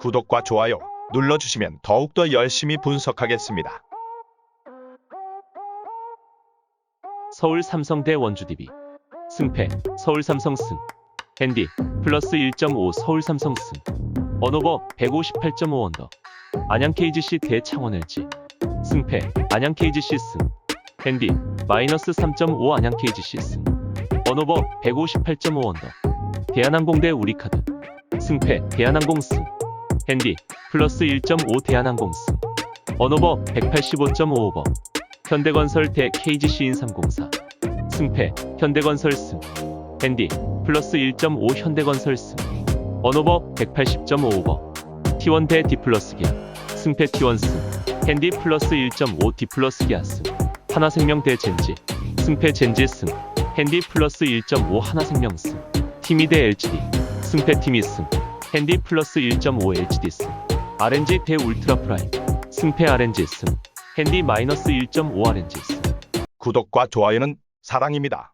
구독과 좋아요 눌러주시면 더욱더 열심히 분석하겠습니다. 서울 삼성대 원주 DB 승패 서울 삼성 승. 핸디 플러스 1.5 서울 삼성 승. 언오버 158.5 언더. 안양 KGC 대 창원 LG 승패 안양 KGC 승. 핸디 마이너스 3.5 안양 KGC 승. 언오버 158.5 언더. 대한항공 대 우리카드. 승패 대한항공 승 핸디 플러스 1.5 대한항공 승 언오버 185.5 오버 현대건설 대 KGC 인삼공사. 승패 현대건설 승 핸디 플러스 1.5 현대건설 승 언오버 180.5 오버 T1 대 D 플러스 기아. 승패 T1 승 핸디 플러스 1.5 D 플러스 기아 승 하나생명 대 젠지. 승패 젠지 승 핸디 플러스 1.5 하나생명 승 티미 대 LGD 승패 티미 승 핸디 플러스 1.5 LGD 승 RNG 대 울트라 프라임 승패 RNG 승 핸디 마이너스 1.5 RNG 승 구독과 좋아요는 사랑입니다.